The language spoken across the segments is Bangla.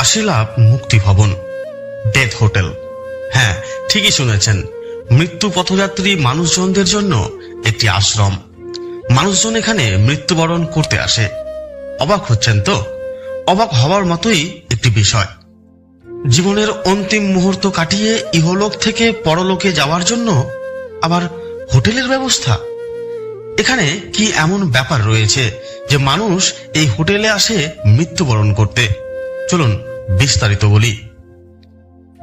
কাশীলাভ মুক্তি ভবন ডেথ হোটেল হ্যাঁ ঠিকই শুনেছেন। মৃত্যু পথযাত্রী মানুষজনদের জন্য একটি আশ্রম। মানুষজন এখানে মৃত্যুবরণ করতে আসে। অবাক হচ্ছেন তো? অবাক হওয়ার মতোই একটি বিষয়। জীবনের অন্তিম মুহূর্ত কাটিয়ে ইহলোক থেকে পরলোকে যাওয়ার জন্য আবার হোটেলের ব্যবস্থা? এখানে কি এমন ব্যাপার রয়েছে যে মানুষ এই হোটেলে আসে মৃত্যুবরণ করতে? চলুন বিস্তারিত বলি।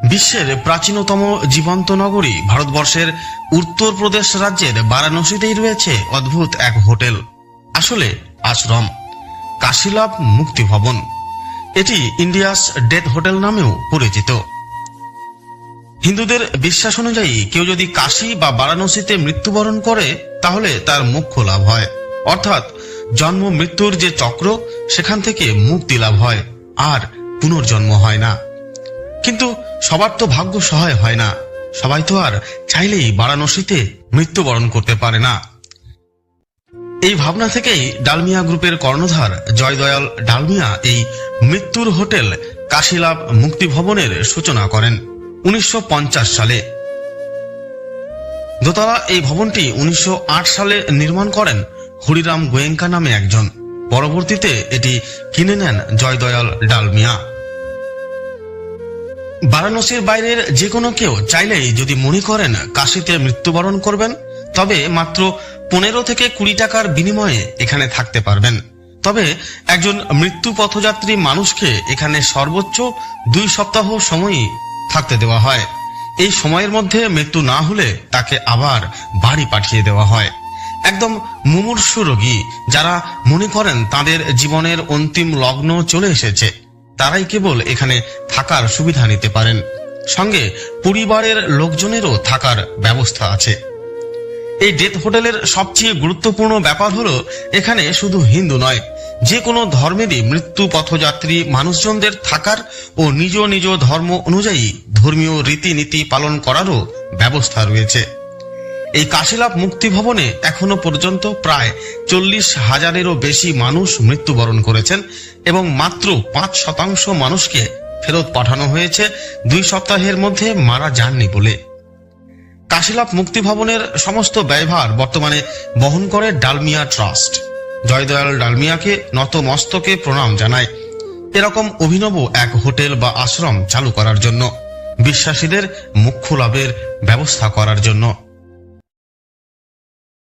বিশ্বের প্রাচীনতম জীবন্ত নগরী ভারতবর্ষের উত্তরপ্রদেশ রাজ্যের বারাণসীতেই রয়েছে অদ্ভুত এক হোটেল, আসলে আশ্রম, কাশীলাভ মুক্তি ভবন এটি ইন্ডিয়াস ডেথ হোটেল নামেও পরিচিত। হিন্দুদের বিশ্বাস অনুযায়ী কেউ যদি কাশী বা বারাণসীতে মৃত্যুবরণ করে, তাহলে তার মোক্ষ লাভ হয়। অর্থাৎ জন্ম মৃত্যুর যে চক্র, সেখান থেকে মুক্তি লাভ হয়। আর পুনর্জন্ম হয় না। কিন্তু সবার তো ভাগ্য সহায় হয় না। সবাই তো আর চাইলেই বারাণসীতে মৃত্যুবরণ করতে পারে না। এই ভাবনা থেকেই ডালমিয়া গ্রুপের কর্ণধার জয়দয়াল ডালমিয়া এই মৃত্যুর হোটেল কাশীলাভ মুক্তি ভবনের সূচনা করেন উনিশশো পঞ্চাশ সালে। দোতলা এই ভবনটি উনিশশো আট সালে নির্মাণ করেন হরিরাম গোয়েঙ্কা নামে একজন। পরবর্তীতে এটি কিনে নেন জয়দয়াল ডালমিয়া। বারাণসীর বাইরের যে কোনো কেউ চাইলেই যদি মনে করেন কাশীতে মৃত্যুবরণ করবেন, তবে মাত্র পনেরো থেকে কুড়ি টাকার বিনিময়ে এখানে থাকতে পারবেন। তবে একজন মৃত্যু পথযাত্রী মানুষকে এখানে সর্বোচ্চ দুই সপ্তাহ সময়ই থাকতে দেওয়া হয়। এই সময়ের মধ্যে মৃত্যু না হলে তাকে আবার বাড়ি পাঠিয়ে দেওয়া হয়। একদম মুমূর্ষু রোগী যারা মনে করেন তাদের জীবনের অন্তিম লগ্ন চলে এসেছে, তারাই কেবল এখানে থাকার সুবিধা নিতে পারেন। সঙ্গে পরিবারের লোকজনেরও থাকার ব্যবস্থা আছে। এই ডেথ হোটেলের সবচেয়ে গুরুত্বপূর্ণ ব্যাপার হলো, এখানে শুধু হিন্দু নয়, যে কোনো ধর্মেরই মৃত্যু পথযাত্রী মানুষজনদের থাকার ও নিজ নিজ ধর্ম অনুযায়ী ধর্মীয় রীতিনীতি পালন করারও ব্যবস্থা রয়েছে। এই কাশীলাভ মুক্তি ভবনে এখনও পর্যন্ত প্রায় চল্লিশ হাজারেরও বেশি মানুষ মৃত্যুবরণ করেছেন এবং মাত্র পাঁচ শতাংশ মানুষকে ফেরত পাঠানো হয়েছে দুই সপ্তাহের মধ্যে মারা যাননি বলে। কাশীলাভ মুক্তি ভবনের সমস্ত ব্যয়ভার বর্তমানে বহন করে ডালমিয়া ট্রাস্ট। জয়দয়াল ডালমিয়াকে নত মস্তকে প্রণাম জানায়। এরকম অভিনব এক হোটেল বা আশ্রম চালু করার জন্য। বিশ্বাসীদের মুখ্য লাভের ব্যবস্থা করার জন্য।